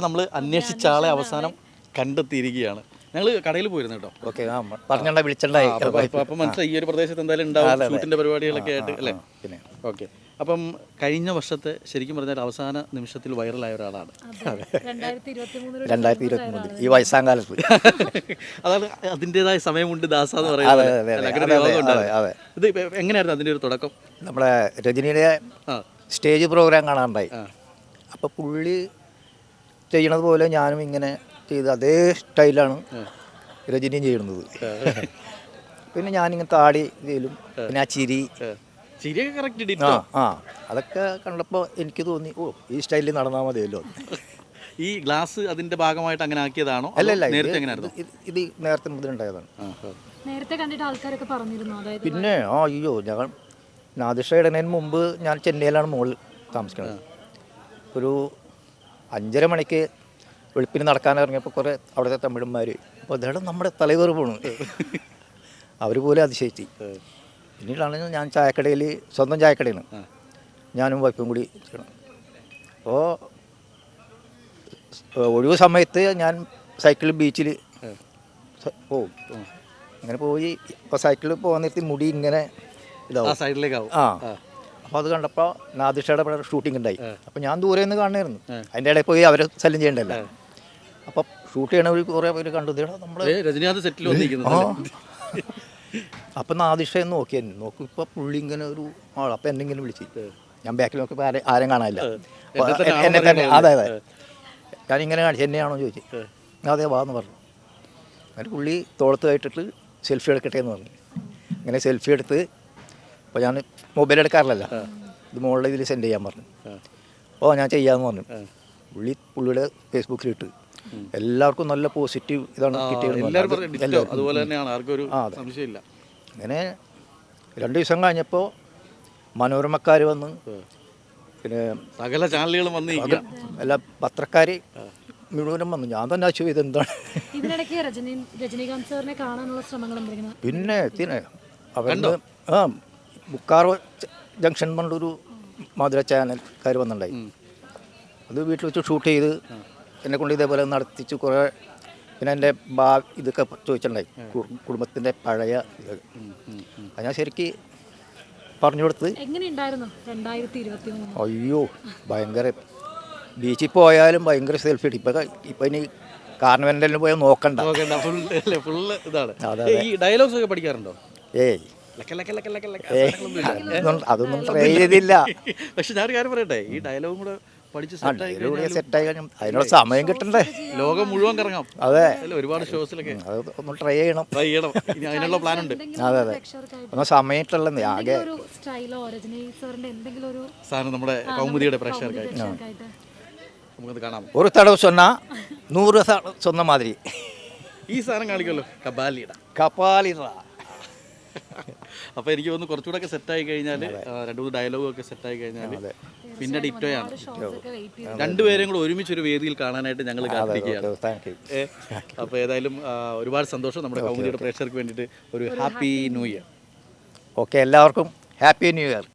നമ്മൾ അന്വേഷിച്ച ആളെ അവസാനം കണ്ടെത്തിയിരിക്കുകയാണ്. ഞങ്ങൾ കടയിൽ പോയിരുന്നു കേട്ടോ. ഓക്കെ പറഞ്ഞാ പറഞ്ഞണ്ട വിളിച്ചിട്ടുണ്ടായി അപ്പൊ- അപ്പൊ- അപ്പൊ മനസ്സിലായി ഈ ഒരു പ്രദേശത്ത് എന്തായാലും ഉണ്ടാവും ഷൂട്ടിന്റെ പരിപാടികളൊക്കെ ആയിട്ട് അല്ലേ? പിന്നെ. ഓക്കെ. അപ്പം കഴിഞ്ഞ വർഷത്തെ ശരിക്കും പറഞ്ഞാൽ അവസാന നിമിഷത്തിൽ വൈറലായ ഒരാളാണ്. രണ്ടായിരത്തി ഇരുപത്തി മൂന്നിൽ രണ്ടായിരത്തി ഇരുപത്തി മൂന്നിൽ ഈ വയസ്സാം കാലത്ത് അതാണ് അതിന്റെതായ സമയമുണ്ട് ദാസ എന്ന് പറയുന്നത്. ഇത് എങ്ങനെയായിരുന്നു അതിന്റെ ഒരു തുടക്കം? നമ്മുടെ രജനിയുടെ സ്റ്റേജ് പ്രോഗ്രാം കാണാനുണ്ടായി ആ. അപ്പോൾ പുള്ളി ചെയ്യണത് പോലെ ഞാനും ഇങ്ങനെ ചെയ്ത് അതേ സ്റ്റൈലാണ് രജനിയും ചെയ്യുന്നത് പിന്നെ ഞാനിങ്ങനെ താടി ഇതിലും പിന്നെ ആ ചിരി. ആ. ആ അതൊക്കെ കണ്ടപ്പോൾ എനിക്ക് തോന്നി ഓ ഈ സ്റ്റൈലിൽ നടന്നാൽ മതിയല്ലോ. ഈ ഗ്ലാസ് അതിന്റെ ഭാഗമായിട്ട് അങ്ങനെ ആക്കിയതാണോ? അല്ല അല്ല ഇത് നേരത്തെ എങ്ങനെയായിരുന്നു? ഇത് നേരത്തെ മുതലുണ്ടായതാണ് ആ, ആ. നേരത്തെ കണ്ടിട്ട് ആൾക്കാരൊക്കെ പറഞ്ഞിരുന്നു? അതായത് പിന്നെ ആ അയ്യോ ഞങ്ങൾ നാദിഷ ഇടുന്നതിന് മുമ്പ് ഞാൻ ചെന്നൈയിലാണ് മുകളിൽ താമസിക്കുന്നത് ഒരു അഞ്ചര മണിക്ക് വെളുപ്പിന് നടക്കാൻ ഇറങ്ങിയപ്പോൾ കുറേ അവിടുത്തെ തമിഴന്മാർ അപ്പോൾ അദ്ദേഹം നമ്മുടെ തലവേറ് പോണു. അവർ പോലും അതിശയിച്ചു. പിന്നീടാണെങ്കിൽ ഞാൻ ചായക്കടയിൽ സ്വന്തം ചായക്കടയാണ് ഞാനും വൈഫും കൂടി ചെയ്യണം അപ്പോൾ ഒഴിവ് സമയത്ത് ഞാൻ സൈക്കിൾ ബീച്ചിൽ പോവും. അങ്ങനെ പോയി ഇപ്പോൾ സൈക്കിളിൽ പോകാൻ നിർത്തി മുടി ഇങ്ങനെ ഇതാവും. സൈഡിലേക്കാവും. ആ. അപ്പോൾ അത് കണ്ടപ്പോൾ നാദിഷയുടെ പടം ഷൂട്ടിംഗ് ഉണ്ടായി. അപ്പോൾ ഞാൻ ദൂരെ നിന്ന് കാണുമായിരുന്നു. അതിന്റെ ഇടയിൽ പോയി അവരെ ശല്യം ചെയ്യണ്ടല്ലോ. അപ്പോൾ ഷൂട്ട് ചെയ്യണവർ കുറേ പേര് കണ്ടു. നമ്മൾ രജനീകാന്ത് സെറ്റിൽ വന്നിരിക്കുന്നത് അപ്പം നാദിഷ എന്ന് നോക്കി. ഇപ്പോൾ പുള്ളി ഇങ്ങനെ ഒരു ആൾ അപ്പം എന്നെങ്കിലും വിളിച്ച്. ഞാൻ ബാക്കിൽ നോക്കിയപ്പോൾ ആരെ ആരും കാണാനില്ല. എന്നെ തന്നെ അതെ അതെ. ഞാൻ ഇങ്ങനെ കാണിച്ചു എന്നെയാണോ ചോദിച്ചു. അതെ വാ എന്ന് പറഞ്ഞു. അങ്ങനെ പുള്ളി തോളത്ത് കയറ്റിട്ട് സെൽഫി എടുക്കട്ടെ എന്ന് പറഞ്ഞു. അങ്ങനെ സെൽഫി എടുത്ത് അപ്പോൾ ഞാൻ മൊബൈൽ എടുക്കാറില്ലല്ല. ഇത് മുകളിൽ ഇതിൽ സെൻഡ് ചെയ്യാൻ പറഞ്ഞു. ഓ ഞാൻ ചെയ്യാമെന്ന് പറഞ്ഞു. പുള്ളി പുള്ളിയുടെ ഫേസ്ബുക്കിലിട്ട് എല്ലാവർക്കും നല്ല പോസിറ്റീവ് ഇതാണ് കിട്ടിയത് എല്ലാവരും ഡിറ്റോ അതുപോലെ തന്നെയാണ്. ആർക്കും ഒരു ആ, സംശയമില്ല. അങ്ങനെ രണ്ട് ദിവസം കഴിഞ്ഞപ്പോൾ മനോരമക്കാർ വന്ന് പിന്നെ സകല ചാനലുകളും വന്ന് എല്ലാ പത്രക്കാർ മുഴുവനും വന്നു. ഞാൻ തന്നെ ആശു ഇതെന്താണ് ഇതിനിടയ്ക്ക് രജനീകാന്ത് സാറിനെ കാണാനുള്ള ശ്രമങ്ങൾ പിന്നെ എത്തിനെ അവരുടെ ആ ബുക്കാർ ജംഗ്ഷൻ പറഞ്ഞൊരു ചാനൽ ചാനൽക്കാർ വന്നിട്ടുണ്ടായി. അത് വീട്ടിൽ വെച്ച് ഷൂട്ട് ചെയ്ത് എന്നെ കൊണ്ട് ഇതേപോലെ നടത്തിച്ച് കുറേ പിന്നെ എന്റെ ബാ ഇതൊക്കെ ചോദിച്ചിട്ടുണ്ടായി. കുടുംബത്തിന്റെ പഴയ ഇത്. അത് ഞാൻ ശരിക്ക് പറഞ്ഞു കൊടുത്ത്. അയ്യോ ഭയങ്കര. ബീച്ചിൽ പോയാലും ഭയങ്കര സെൽഫി എടുക്കും ഇപ്പം ഇപ്പം ഇനി കാർണിവലിന്റെ പോയാൽ നോക്കണ്ട. നോക്കണ്ട. ഫുൾ ഇതാണ്. ഈ ഡയലോഗ്സ് ഒക്കെ പഠിക്കാറുണ്ടോ? ഏയ് അതൊന്നും ട്രൈ ചെയ്തില്ല. പക്ഷെ ഞാനൊരു കാര്യം പറയട്ടെ ഈ ഡയലോഗും കൂടെ പഠിച്ച് സെറ്റായി കഴിഞ്ഞാൽ അതിനുള്ള സമയം കിട്ടണ്ടേ? ലോകം മുഴുവൻ കറങ്ങാം. അതെ. ഒരുപാട് ഷോസിലൊക്കെ അത് ഒന്ന് ട്രൈ ചെയ്യണം. ട്രൈ ചെയ്യണം. അതിനുള്ള പ്ലാൻ ഉണ്ട്. അതെ അതെ. ഒന്ന് സമയത്തുള്ള ആകെ സാധനം നമ്മുടെ കൗമുദിയുടെ പ്രേക്ഷകർക്കായിട്ട്. നമുക്കത് കാണാം. ഒരു തടവ് സൊന്നാ നൂറ് സൊന്ന മാതിരി. ഈ സാധനം കാണിക്കല്ലോ കപാലിട. കപാലിട. അപ്പോൾ എനിക്ക് തോന്നുന്നു കുറച്ചുകൂടെ ഒക്കെ ആയി കഴിഞ്ഞാൽ രണ്ട് മൂന്ന് ഡയലോഗും ഒക്കെ ആയി കഴിഞ്ഞാൽ പിന്നെ ഡിറ്റോയാണ് രണ്ടുപേരെയും കൂടെ ഒരുമിച്ച് ഒരു വേദിയിൽ കാണാനായിട്ട് ഞങ്ങൾ കാത്തിരിക്കുകയാണ്. അപ്പോൾ ഏതായാലും ഒരുപാട് സന്തോഷം നമ്മുടെ കൗമുദിയുടെ പ്രേക്ഷകർക്ക് വേണ്ടിയിട്ട്. ഒരു ഹാപ്പി ന്യൂ ഇയർ ഓക്കെ എല്ലാവർക്കും ഹാപ്പി ന്യൂ ഇയർ